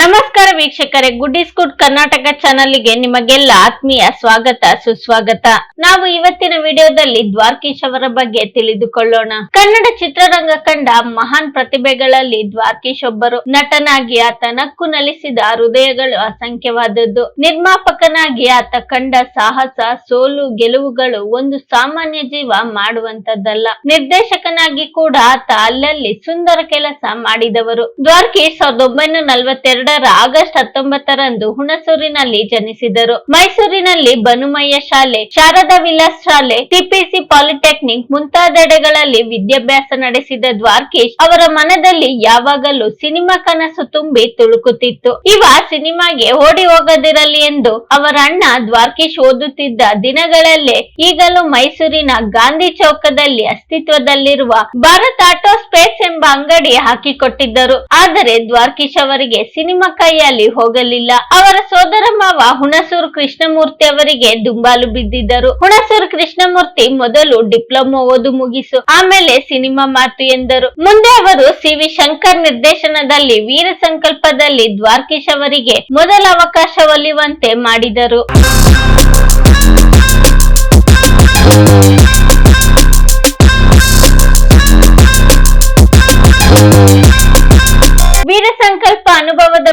ನಮಸ್ಕಾರ ವೀಕ್ಷಕರೇ good is good Karnataka ಚಾನಲ್ಗೆ ನಿಮಗೆಲ್ಲ ಆತ್ಮೀಯ ಸ್ವಾಗತ, ಸುಸ್ವಾಗತ. ನಾವು ಇವತ್ತಿನ ವಿಡಿಯೋದಲ್ಲಿ ದ್ವಾರ್ಕೀಶ್ ಅವರ ಬಗ್ಗೆ ತಿಳಿದುಕೊಳ್ಳೋಣ. ಕನ್ನಡ ಚಿತ್ರರಂಗ ಕಂಡ ಮಹಾನ್ ಪ್ರತಿಭೆಗಳಲ್ಲಿ ದ್ವಾರ್ಕೀಶ್ ಒಬ್ಬರು. ನಟನಾಗಿ ಆತ ನಕ್ಕು ನಲಿಸಿದ ಹೃದಯಗಳು ಅಸಂಖ್ಯವಾದದ್ದು. ನಿರ್ಮಾಪಕನಾಗಿ ಆತ ಕಂಡ ಸಾಹಸ, ಸೋಲು, ಗೆಲುವುಗಳು ಒಂದು ಸಾಮಾನ್ಯ ಜೀವ ಮಾಡುವಂತದ್ದಲ್ಲ ನಿರ್ದೇಶಕನಾಗಿ ಕೂಡ ಆತ ಅಲ್ಲಲ್ಲಿ ಸುಂದರ ಕೆಲಸ ಮಾಡಿದವರು. ದ್ವಾರ್ಕೀಶ್ ಸಾವಿರದ ಒಂಬೈನೂರ ನಲವತ್ತೆರಡರ ಆಗಸ್ಟ್ ಹತ್ತೊಂಬತ್ತರಂದು ಹುಣಸೂರಿನಲ್ಲಿ ಜನಿಸಿದರು. ಮೈಸೂರಿನಲ್ಲಿ ಬನುಮಯ್ಯ ಶಾಲೆ, ಶಾರದಾ ವಿಲಾಸ್ ಶಾಲೆ, ಟಿಪಿಸಿ ಪಾಲಿಟೆಕ್ನಿಕ್ ಮುಂತಾದೆಡೆಗಳಲ್ಲಿ ವಿದ್ಯಾಭ್ಯಾಸ ನಡೆಸಿದ ದ್ವಾರ್ಕೇಶ್ ಅವರ ಮನದಲ್ಲಿ ಯಾವಾಗಲೂ ಸಿನಿಮಾ ಕನಸು ತುಂಬಿ ತುಳುಕುತ್ತಿತ್ತು. ಇವ ಸಿನಿಮಾಗೆ ಓಡಿ ಹೋಗದಿರಲಿ ಎಂದು ಅವರ ಅಣ್ಣ ದ್ವಾರ್ಕೇಶ್ ಓದುತ್ತಿದ್ದ ದಿನಗಳಲ್ಲೇ ಈಗಲೂ ಮೈಸೂರಿನ ಗಾಂಧಿ ಚೌಕದಲ್ಲಿ ಅಸ್ತಿತ್ವದಲ್ಲಿರುವ ಭಾರತ್ ಆಟೋ ಸ್ಪೇಸ್ ಎಂಬ ಅಂಗಡಿ ಹಾಕಿಕೊಟ್ಟಿದ್ದರು. ಆದರೆ ದ್ವಾರ್ಕೇಶ್ ಅವರಿಗೆ ಸಿನಿಮಾ ಕೈಯಲ್ಲಿ ಹೋಗಲಿಲ್ಲ. ಅವರ ಸೋದರ ಮಾವ ಹುಣಸೂರು ಕೃಷ್ಣಮೂರ್ತಿ ಅವರಿಗೆ ದುಂಬಾಲು ಬಿದ್ದಿದ್ದರು. ಹುಣಸೂರು ಕೃಷ್ಣಮೂರ್ತಿ ಮೊದಲು ಡಿಪ್ಲೊಮಾ ಓದು ಮುಗಿಸು, ಆಮೇಲೆ ಸಿನಿಮಾ ಮಾತು ಎಂದರು. ಮುಂದೆ ಅವರು ಸಿ ವಿ ಶಂಕರ್ ನಿರ್ದೇಶನದಲ್ಲಿ ವೀರ ಸಂಕಲ್ಪದಲ್ಲಿ ದ್ವಾರ್ಕೀಶ್ ಅವರಿಗೆ ಮೊದಲ ಅವಕಾಶ ಒಲಿಯುವಂತೆ ಮಾಡಿದರು.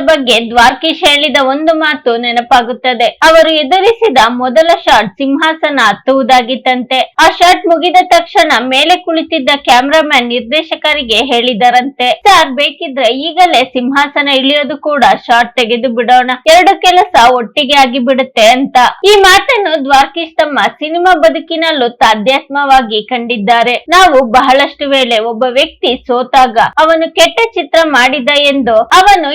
ಬಗ್ಗೆ ದ್ವಾರ್ಕೀಶ್ ಹೇಳಿದ ಒಂದು ಮಾತು ನೆನಪಾಗುತ್ತದೆ. ಅವರು ಎದುರಿಸಿದ ಮೊದಲ ಶಾಟ್ ಸಿಂಹಾಸನ ಹತ್ತುವುದಾಗಿತ್ತಂತೆ. ಆ ಶಾಟ್ ಮುಗಿದ ತಕ್ಷಣ ಮೇಲೆ ಕುಳಿತಿದ್ದ ಕ್ಯಾಮ್ರಾಮ್ಯಾನ್ ನಿರ್ದೇಶಕರಿಗೆ ಹೇಳಿದರಂತೆ ಸರ್ ಬೇಕಿದ್ರೆ ಈಗಲೇ ಸಿಂಹಾಸನ ಇಳಿಯೋದು ಕೂಡ ಶಾಟ್ ತೆಗೆದು ಬಿಡೋಣ ಎರಡು ಕೆಲಸ ಒಟ್ಟಿಗೆ ಆಗಿ ಬಿಡುತ್ತೆ ಅಂತ. ಈ ಮಾತನ್ನು ದ್ವಾರ್ಕೀಶ್ ತಮ್ಮ ಸಿನಿಮಾ ಬದುಕಿನಲ್ಲೂ ತಾಧ್ಯಾತ್ಮವಾಗಿ ಕಂಡಿದ್ದಾರೆ. ನಾವು ಬಹಳಷ್ಟು ವೇಳೆ ಒಬ್ಬ ವ್ಯಕ್ತಿ ಸೋತಾಗ ಅವನು ಕೆಟ್ಟ ಚಿತ್ರ ಮಾಡಿದ ಎಂದು ಅವನು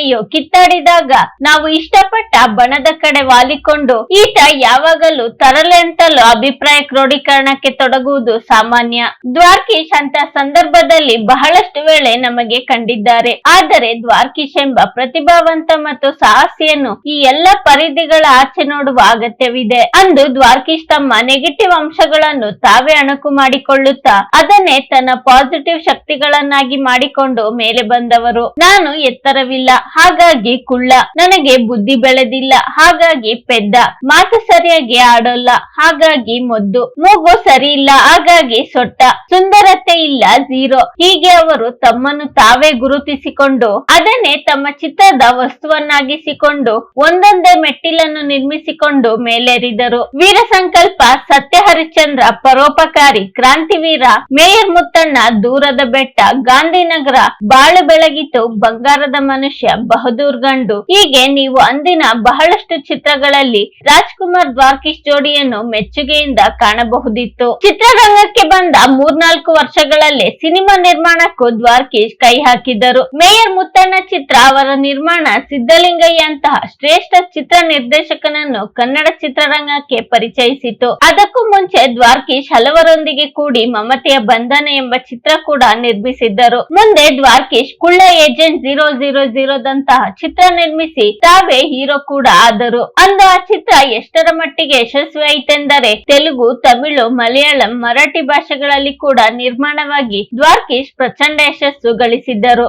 ಯಾರೊಡನೆಯೋ ಕಿತ್ತಾಡಿದಾಗ ನಾವು ಇಷ್ಟಪಟ್ಟ ಬಣದ ಕಡೆ ವಾಲಿಕೊಂಡು ಈತ ಯಾವಾಗಲೂ ತರಲೆ ಅಂತಲೂ ಅಭಿಪ್ರಾಯ ಕ್ರೋಢೀಕರಣಕ್ಕೆ ತೊಡಗುವುದು ಸಾಮಾನ್ಯ. ದ್ವಾರ್ಕೀಶ್ ಅಂತ ಸಂದರ್ಭದಲ್ಲಿ ಬಹಳಷ್ಟು ವೇಳೆ ನಮಗೆ ಕಂಡಿದ್ದಾರೆ. ಆದರೆ ದ್ವಾರ್ಕೀಶ್ ಎಂಬ ಪ್ರತಿಭಾವಂತ ಮತ್ತು ಸಾಹಸಿಯನ್ನು ಈ ಎಲ್ಲ ಪರಿಧಿಗಳ ಆಚೆ ನೋಡುವ ಅಗತ್ಯವಿದೆ. ಅಂದು ದ್ವಾರ್ಕೀಶ್ ತಮ್ಮ ನೆಗೆಟಿವ್ ಅಂಶಗಳನ್ನು ತಾವೇ ಅಣಕು ಮಾಡಿಕೊಳ್ಳುತ್ತಾ ಅದನ್ನೇ ತನ್ನ ಪಾಸಿಟಿವ್ ಶಕ್ತಿಗಳನ್ನಾಗಿ ಮಾಡಿಕೊಂಡು ಮೇಲೆ ಬಂದವರು. ನಾನು ಎತ್ತರವಿಲ್ಲ. ಹಾಗಾಗಿ ಕುಳ್ಳ. ನನಗೆ ಬುದ್ಧಿ ಬೆಳೆದಿಲ್ಲ, ಹಾಗಾಗಿ ಪೆದ್ದ. ಮಾತು ಸರಿಯಾಗಿ ಆಡೋಲ್ಲ, ಹಾಗಾಗಿ ಮೊದ್ದು. ಮೂಗು ಸರಿ ಇಲ್ಲ ಹಾಗಾಗಿ ಸೊಟ್ಟ. ಸುಂದರತೆ ಇಲ್ಲ ಝೀರೋ ಹೀಗೆ ಅವರು ತಮ್ಮನ್ನು ತಾವೇ ಗುರುತಿಸಿಕೊಂಡು, ಅದನ್ನೇ ತಮ್ಮ ಚಿತ್ರದ ವಸ್ತುವನ್ನಾಗಿಸಿಕೊಂಡು, ಒಂದೊಂದೇ ಮೆಟ್ಟಿಲನ್ನು ನಿರ್ಮಿಸಿಕೊಂಡು ಮೇಲೇರಿದರು. ವೀರ ಸಂಕಲ್ಪ ಸತ್ಯ ಹರಿಶ್ಚಂದ್ರ ಪರೋಪಕಾರಿ ಕ್ರಾಂತಿವೀರ ಮೇಯರ್ ಮುತ್ತಣ್ಣ ದೂರದ ಬೆಟ್ಟ ಗಾಂಧಿನಗರ ಬಾಳು ಬೆಳಗಿತು ಬಂಗಾರದ ಮನುಷ್ಯ ಬಹದ್ದೂರ್ ಗಂಡು. ಹೀಗೆ ನೀವು ಅಂದಿನ ಬಹಳಷ್ಟು ಚಿತ್ರಗಳಲ್ಲಿ ರಾಜ್ಕುಮಾರ್ ದ್ವಾರ್ಕಿಶ್ ಜೋಡಿಯನ್ನು ಮೆಚ್ಚುಗೆಯಿಂದ ಕಾಣಬಹುದಿತ್ತು. ಚಿತ್ರರಂಗಕ್ಕೆ ಬಂದ ಮೂರ್ನಾಲ್ಕು ವರ್ಷಗಳಲ್ಲೇ ಸಿನಿಮಾ ನಿರ್ಮಾಣಕ್ಕೂ ದ್ವಾರ್ಕಿಶ್ ಕೈ ಹಾಕಿದರು ಮೇಯರ್ ಮುತ್ತಣ್ಣ ಚಿತ್ರ ಅವರ ನಿರ್ಮಾಣ ಸಿದ್ದಲಿಂಗಯ್ಯ ಅಂತಹ ಶ್ರೇಷ್ಠ ಚಿತ್ರ ನಿರ್ದೇಶಕನನ್ನು ಕನ್ನಡ ಚಿತ್ರರಂಗಕ್ಕೆ ಪರಿಚಯಿಸಿತು. ಅದಕ್ಕೂ ಮುಂಚೆ ದ್ವಾರ್ಕೀಶ್ ಹಲವರೊಂದಿಗೆ ಕೂಡಿ ಮಮತೆಯ ಬಂಧನ ಎಂಬ ಚಿತ್ರ ಕೂಡ ನಿರ್ಮಿಸಿದ್ದರು. ಮುಂದೆ Dwarakish Kulla agent zero zero ಜೀರೋದಂತಹ ಚಿತ್ರ ನಿರ್ಮಿಸಿ ತಾವೇ ಹೀರೋ ಕೂಡ ಆದರು. ಅಂದು ಆ ಚಿತ್ರ ಎಷ್ಟರ ಮಟ್ಟಿಗೆ ಯಶಸ್ವಿ ಆಯಿತೆಂದರೆ ತೆಲುಗು, ತಮಿಳು, ಮಲಯಾಳಂ, ಮರಾಠಿ ಭಾಷೆಗಳಲ್ಲಿ ಕೂಡ ನಿರ್ಮಾಣವಾಗಿ ದ್ವಾರ್ಕೀಶ್ ಪ್ರಚಂಡ ಯಶಸ್ಸು ಗಳಿಸಿದ್ದರು.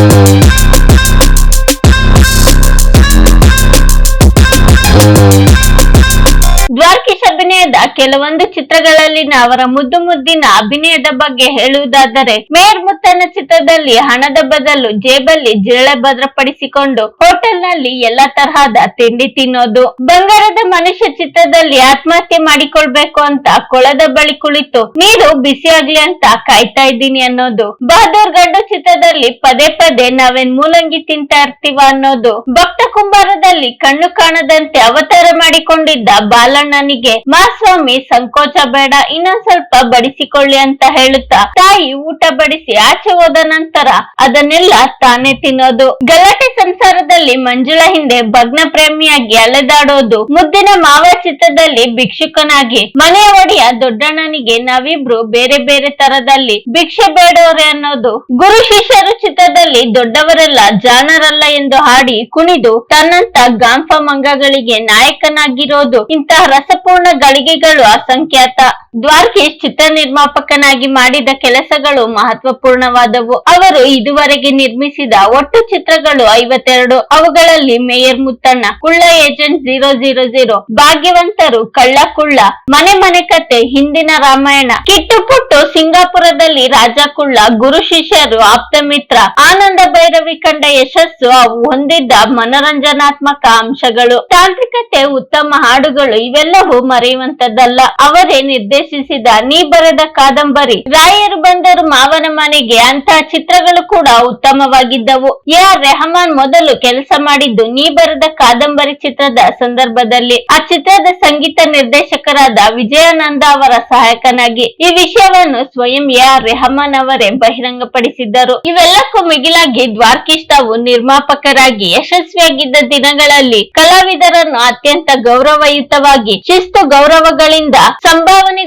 ದ್ವಾರ್ಕೀಶ್ ಅಭಿನಯದ ಕೆಲವೊಂದು ಚಿತ್ರಗಳಲ್ಲಿನ ಅವರ ಮುದ್ದು ಮುದ್ದಿನ ಅಭಿನಯದ ಬಗ್ಗೆ ಹೇಳುವುದಾದರೆ ಮೇರ್ ಮುತ್ತನ ಚಿತ್ರದಲ್ಲಿ ಹಣದ ಬದಲು ಜೇಬಲ್ಲಿ ಜಿರಳೆ ಭದ್ರಪಡಿಸಿಕೊಂಡು ಹೋಟೆಲ್ನಲ್ಲಿ ಎಲ್ಲಾ ತರಹದ ತಿಂಡಿ ತಿನ್ನೋದು, ಬಂಗಾರದ ಮನುಷ್ಯ ಚಿತ್ರದಲ್ಲಿ ಆತ್ಮಹತ್ಯೆ ಮಾಡಿಕೊಳ್ಬೇಕು ಅಂತ ಕೊಳದ ಬಳಿ ಕುಳಿತು ನೀರು ಬಿಸಿಯಾಗ್ಲಿ ಅಂತ ಕಾಯ್ತಾ ಇದ್ದೀನಿ ಅನ್ನೋದು, ಬಹದ್ದೂರ್ ಗಡ್ಡು ಚಿತ್ರದಲ್ಲಿ ಪದೇ ಪದೇ ನಾವೇನ್ ಮೂಲಂಗಿ ತಿಂತಾ ಇರ್ತೀವ ಅನ್ನೋದು, ಭಕ್ತ ಕುಂಬಾರದಲ್ಲಿ ಕಣ್ಣು ಕಾಣದಂತೆ ಅವತಾರ ಮಾಡಿಕೊಂಡಿದ್ದ ಬಾಲಣ್ಣನಿಗೆ ಮಾಸ್ವಾಮಿ ಸಂಕೋಚ ಬೇಡ, ಇನ್ನೊಂದ್ ಸ್ವಲ್ಪ ಬಡಿಸಿಕೊಳ್ಳಿ ಅಂತ ಹೇಳುತ್ತಾ, ತಾಯಿ ಊಟ ಬಡಿಸಿ ಆಚೆ ಹೋದ ನಂತರ ಅದನ್ನೆಲ್ಲ ತಾನೇ ತಿನ್ನೋದು. ಗಲಾಟೆ ಸಂಸಾರದಲ್ಲಿ ಮಂಜುಳ ಹಿಂದೆ ಭಗ್ನ ಪ್ರೇಮಿಯಾಗಿ ಅಲೆದಾಡೋದು. ಮುದ್ದಿನ ಮಾವ ಚಿತ್ರದಲ್ಲಿ ಭಿಕ್ಷುಕನಾಗಿ ಮನೆಯ ಒಡೆಯ ದೊಡ್ಡಣ್ಣನಿಗೆ ನಾವಿಬ್ರು ಬೇರೆ ಬೇರೆ ತರದಲ್ಲಿ ಭಿಕ್ಷೆ ಬೇಡೋರೆ ಅನ್ನೋದು. ಗುರು ಶಿಷ್ಯರು ಚಿತ್ರದಲ್ಲಿ ದೊಡ್ಡವರೆಲ್ಲ ಜಾಣರಲ್ಲ ಎಂದು ಹಾಡಿ ಕುಣಿದು ತನ್ನಂತ ಗಾಂಫ ಮಂಗಗಳಿಗೆ ನಾಯಕನಾಗಿರೋದು. ಇಂತಹ ರಸಪೂರ್ಣ ಗಳಿಗೆಗಳು ಅಸಂಖ್ಯಾತ. ದ್ವಾರ್ಕೀಶ್ ಚಿತ್ರ ನಿರ್ಮಾಪಕನಾಗಿ ಮಾಡಿದ ಕೆಲಸಗಳು ಮಹತ್ವಪೂರ್ಣವಾದವು. ಅವರು ಇದುವರೆಗೆ ನಿರ್ಮಿಸಿದ ಒಟ್ಟು ಚಿತ್ರಗಳು ಐವತ್ತೆರಡು. ಅವುಗಳಲ್ಲಿ mayor Muttanna, Kulla agent zero zero zero, Bhagyavantharu Kalla Kulla, ಮನೆ ಮನೆ ಕತೆ, ಹಿಂದಿನ ರಾಮಾಯಣ, ಕಿಟ್ಟು ಪುಟ್ಟು ಸಿಂಗಾಪುರದಲ್ಲಿ ರಾಜ ಕುಳ್ಳ, ಗುರು ಶಿಷ್ಯರು, ಆಪ್ತ ಮಿತ್ರ, ಆನಂದ ಭೈರವಿ ಕಂಡ ಯಶಸ್ಸು, ಅವು ಹೊಂದಿದ್ದ ಮನೋರಂಜನಾತ್ಮಕ ಅಂಶಗಳು. ತಾಂತ್ರಿಕತೆ, ಉತ್ತಮ ಹಾಡುಗಳು ಇವೆಲ್ಲವೂ ಮರೆಯುವಂತದ್ದಲ್ಲ ಅವರೇ ನಿರ್ದೇಶಿಸಿದ ನೀ ಬರೆದ ಕಾದಂಬರಿ. ರಾಯರು ಬಂದರು ಮಾವನ ಮನೆಗೆ. ಅಂತಹ ಚಿತ್ರಗಳು ಕೂಡ ಉತ್ತಮವಾಗಿದ್ದವು. ಎ ಆರ್ ರೆಹಮಾನ್ ಮೊದಲು ಕೆಲಸ ಮಾಡಿದ್ದು ನೀ ಬರೆದ ಕಾದಂಬರಿ ಚಿತ್ರದ ಸಂದರ್ಭದಲ್ಲಿ. ಆ ಚಿತ್ರದ ಸಂಗೀತ ನಿರ್ದೇಶಕರಾದ ವಿಜಯಾನಂದ ಅವರ ಸಹಾಯಕನಾಗಿ. ಈ ವಿಷಯವನ್ನು ಸ್ವಯಂ ಎ ಆರ್ ರೆಹಮಾನ್ ಅವರೇ ಬಹಿರಂಗಪಡಿಸಿದ್ದರು. ಇವೆಲ್ಲಕ್ಕೂ ಮಿಗಿಲಾಗಿ ದ್ವಾರ್ಕೀಶ್ ನಿರ್ಮಾಪಕರಾಗಿ ಯಶಸ್ವಿಯಾಗಿದ್ದ ದಿನಗಳಲ್ಲಿ ಕಲಾವಿದರನ್ನು ಅತ್ಯಂತ ಗೌರವಯುತವಾಗಿ, ಶಿಸ್ತು ಗೌರವಗಳಿಂದ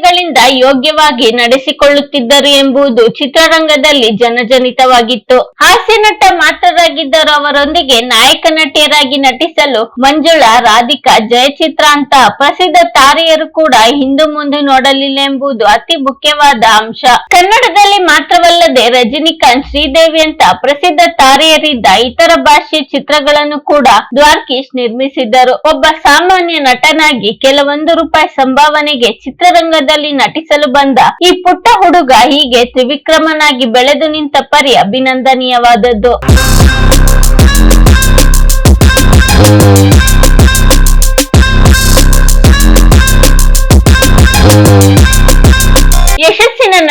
ಸಂಭಾವನೆಗಳಿಂದ ಯೋಗ್ಯವಾಗಿ ನಡೆಸಿಕೊಳ್ಳುತ್ತಿದ್ದರು ಎಂಬುದು ಚಿತ್ರರಂಗದಲ್ಲಿ ಜನಜನಿತವಾಗಿತ್ತು. ಹಾಸ್ಯ ನಟ ಮಾತ್ರರಾಗಿದ್ದರು ಅವರೊಂದಿಗೆ ನಾಯಕ ನಟಿಯರಾಗಿ ನಟಿಸಲು ಮಂಜುಳಾ, ರಾಧಿಕಾ, ಜಯಚಿತ್ರ ಅಂತ ಪ್ರಸಿದ್ಧ ತಾರೆಯರು ಕೂಡ ಹಿಂದು ಮುಂದೆ ನೋಡಲಿಲ್ಲ ಎಂಬುದು ಅತಿ ಮುಖ್ಯವಾದ ಅಂಶ. ಕನ್ನಡದಲ್ಲಿ ಮಾತ್ರವಲ್ಲದೆ ರಜನಿಕಾಂತ್, ಶ್ರೀದೇವಿ ಅಂತ ಪ್ರಸಿದ್ಧ ತಾರೆಯರಿದ್ದ ಇತರ ಭಾಷೆ ಚಿತ್ರಗಳನ್ನು ಕೂಡ ದ್ವಾರ್ಕೀಶ್ ನಿರ್ಮಿಸಿದ್ದರು. ಒಬ್ಬ ಸಾಮಾನ್ಯ ನಟನಾಗಿ ಕೆಲವೊಂದು ರೂಪಾಯಿ ಸಂಭಾವನೆಗೆ ಚಿತ್ರರಂಗದಲ್ಲಿ ನಟಿಸಲು ಬಂದ ಈ ಪುಟ್ಟ ಹುಡುಗ ಹೀಗೆ ತ್ರಿವಿಕ್ರಮನಾಗಿ ಬೆಳೆದು ನಿಂತ ಪರಿ ಅಭಿನಂದನೀಯವಾದದ್ದು.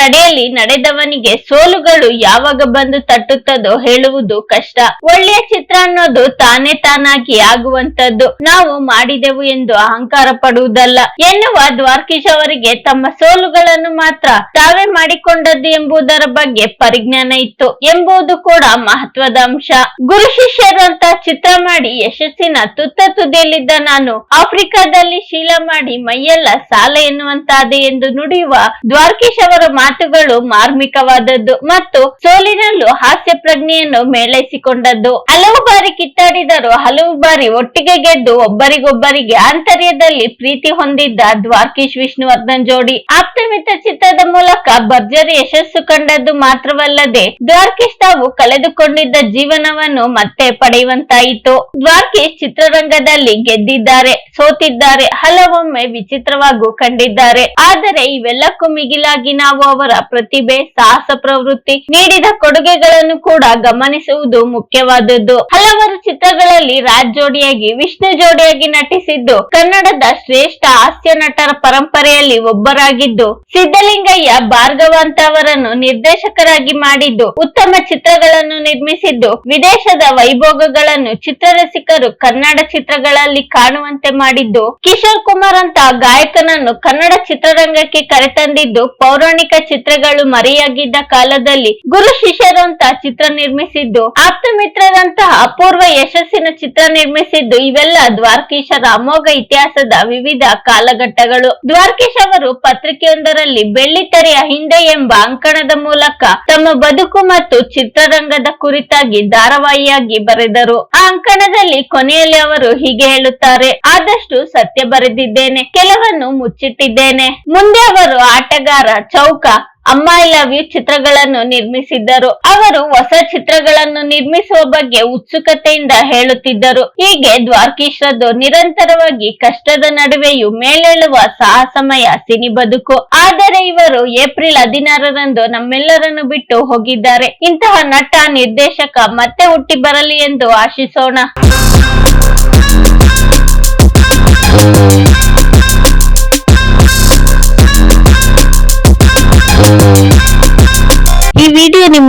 ನಡೆಯಲ್ಲಿ ನಡೆದವನಿಗೆ ಸೋಲುಗಳು ಯಾವಾಗ ಬಂದು ತಟ್ಟುತ್ತದೋ ಹೇಳುವುದು ಕಷ್ಟ. ಒಳ್ಳೆಯ ಚಿತ್ರ ಅನ್ನೋದು ತಾನೇ ತಾನಾಗಿ ಆಗುವಂತದ್ದು ನಾವು ಮಾಡಿದೆವು ಎಂದು ಅಹಂಕಾರ ಪಡುವುದಲ್ಲ. ಎನ್ನುವ ದ್ವಾರ್ಕೀಶ್ ಅವರಿಗೆ ತಮ್ಮ ಸೋಲುಗಳನ್ನು ಮಾತ್ರ ತಾವೇ ಮಾಡಿಕೊಂಡದ್ದು ಎಂಬುದರ ಬಗ್ಗೆ ಪರಿಜ್ಞಾನ ಇತ್ತು. ಎಂಬುದು ಕೂಡ ಮಹತ್ವದ ಅಂಶ. ಗುರು ಶಿಷ್ಯರಂತ ಚಿತ್ರ ಮಾಡಿ ಯಶಸ್ಸಿನ ತುತ್ತ ತುದಿಯಲ್ಲಿದ್ದ ನಾನು ಆಫ್ರಿಕಾದಲ್ಲಿ ಶೀಲ ಮಾಡಿ ಮೈಯೆಲ್ಲ ಸಾಲ ಎನ್ನುವಂತಾದೆ ಎಂದು ನುಡಿಯುವ ದ್ವಾರ್ಕೀಶ್ ಅವರ ಮಾತುಗಳು ಮಾರ್ಮಿಕವಾದದ್ದು ಮತ್ತು ಸೋಲಿನಲ್ಲೂ ಹಾಸ್ಯ ಪ್ರಜ್ಞೆಯನ್ನು ಮೇಳೈಸಿಕೊಂಡದ್ದು. ಹಲವು ಬಾರಿ ಕಿತ್ತಾಡಿದರು ಹಲವು ಬಾರಿ ಒಟ್ಟಿಗೆ ಗೆದ್ದು ಒಬ್ಬರಿಗೊಬ್ಬರಿಗೆ ಆಂತರ್ಯದಲ್ಲಿ ಪ್ರೀತಿ ಹೊಂದಿದ್ದ ದ್ವಾರ್ಕೀಶ್ ವಿಷ್ಣುವರ್ಧನ್ ಜೋಡಿ ಆಪ್ತಮಿತ್ರ ಚಿತ್ರದ ಮೂಲಕ ಭರ್ಜರಿ ಯಶಸ್ಸು ಕಂಡದ್ದು ಮಾತ್ರವಲ್ಲದೆ ದ್ವಾರ್ಕೀಶ್ ತಾವು ಕಳೆದುಕೊಂಡಿದ್ದ ಜೀವನವನ್ನು ಮತ್ತೆ ಪಡೆಯುವಂತಾಯಿತು. ದ್ವಾರ್ಕೀಶ್ ಚಿತ್ರರಂಗದಲ್ಲಿ ಗೆದ್ದಿದ್ದಾರೆ, ಸೋತಿದ್ದಾರೆ, ಹಲವೊಮ್ಮೆ ವಿಚಿತ್ರವಾಗೂ ಕಂಡಿದ್ದಾರೆ. ಆದರೆ ಇವೆಲ್ಲಕ್ಕೂ ಮಿಗಿಲಾಗಿ ನಾವು ಅವರ ಪ್ರತಿಭೆ, ಸಾಹಸ ಪ್ರವೃತ್ತಿ ನೀಡಿದ ಕೊಡುಗೆಗಳನ್ನು ಕೂಡ ಗಮನಿಸುವುದು ಮುಖ್ಯವಾದದ್ದು. ಹಲವಾರು ಚಿತ್ರಗಳಲ್ಲಿ ರಾಜ್ ಜೋಡಿಯಾಗಿ, ವಿಷ್ಣು ಜೋಡಿಯಾಗಿ ನಟಿಸಿದ್ದು, ಕನ್ನಡದ ಶ್ರೇಷ್ಠ ಹಾಸ್ಯ ನಟರ ಪರಂಪರೆಯಲ್ಲಿ ಒಬ್ಬರಾಗಿದ್ದು, ಸಿದ್ದಲಿಂಗಯ್ಯ ಭಾರ್ಗವ ಅಂತ ಅವರನ್ನು ನಿರ್ದೇಶಕರಾಗಿ ಮಾಡಿದ್ದು, ಉತ್ತಮ ಚಿತ್ರಗಳನ್ನು ನಿರ್ಮಿಸಿದ್ದು, ವಿದೇಶದ ವೈಭೋಗಗಳನ್ನು ಚಿತ್ರರಸಿಕರು ಕನ್ನಡ ಚಿತ್ರಗಳಲ್ಲಿ ಕಾಣುವಂತೆ ಮಾಡಿದ್ದು, ಕಿಶೋರ್ ಕುಮಾರ್ ಅಂತ ಗಾಯಕನನ್ನು ಕನ್ನಡ ಚಿತ್ರರಂಗಕ್ಕೆ ಕರೆತಂದಿದ್ದು, ಪೌರಾಣಿಕ ಚಿತ್ರಗಳು ಮರೆಯಾಗಿದ್ದ ಕಾಲದಲ್ಲಿ ಗುರು ಶಿಷ್ಯರಂತ ಚಿತ್ರ ನಿರ್ಮಿಸಿದ್ದು ಆಪ್ತ ಮಿತ್ರರಂತಹ ಅಪೂರ್ವ ಯಶಸ್ಸಿನ ಚಿತ್ರ ನಿರ್ಮಿಸಿದ್ದು, ಇವೆಲ್ಲ ದ್ವಾರಕೀಶರ ಅಮೋಘ ಇತಿಹಾಸದ ವಿವಿಧ ಕಾಲಘಟ್ಟಗಳು. ದ್ವಾರಕೀಶ್ ಅವರು ಪತ್ರಿಕೆಯೊಂದರಲ್ಲಿ ಬೆಳ್ಳಿತೆರೆಯ ಹಿಂದೆ ಎಂಬ ಅಂಕಣದ ಮೂಲಕ ತಮ್ಮ ಬದುಕು ಮತ್ತು ಚಿತ್ರರಂಗದ ಕುರಿತಾಗಿ ಧಾರಾವಾಹಿಯಾಗಿ ಬರೆದರು. ಆ ಅಂಕಣದಲ್ಲಿ ಕೊನೆಯಲ್ಲಿ ಅವರು ಹೀಗೆ ಹೇಳುತ್ತಾರೆ, ಆದಷ್ಟು ಸತ್ಯ ಬರೆದಿದ್ದೇನೆ, ಕೆಲವನ್ನು ಮುಚ್ಚಿಟ್ಟಿದ್ದೇನೆ. ಮುಂದೆ ಅವರು ಆಟಗಾರ, ಚೌಕ ಅಮ್ಮ ಐ ಲವ್ ಯು ಚಿತ್ರಗಳನ್ನು ನಿರ್ಮಿಸಿದ್ದರು. ಅವರು ಹೊಸ ಚಿತ್ರಗಳನ್ನು ನಿರ್ಮಿಸುವ ಬಗ್ಗೆ ಉತ್ಸುಕತೆಯಿಂದ ಹೇಳುತ್ತಿದ್ದರು. ಹೀಗೆ ದ್ವಾರ್ಕೀಶ್ರದ್ದು ನಿರಂತರವಾಗಿ ಕಷ್ಟದ ನಡುವೆಯೂ ಮೇಲೇಳುವ ಸಾಹಸಮಯ ಸಿನಿ ಬದುಕು. ಆದರೆ ಇವರು ಏಪ್ರಿಲ್ ಹದಿನಾರರಂದು ನಮ್ಮೆಲ್ಲರನ್ನು ಬಿಟ್ಟು ಹೋಗಿದ್ದಾರೆ. ಇಂತಹ ನಟ, ನಿರ್ದೇಶಕ ಮತ್ತೆ ಹುಟ್ಟಿ ಬರಲಿ ಎಂದು ಆಶಿಸೋಣ.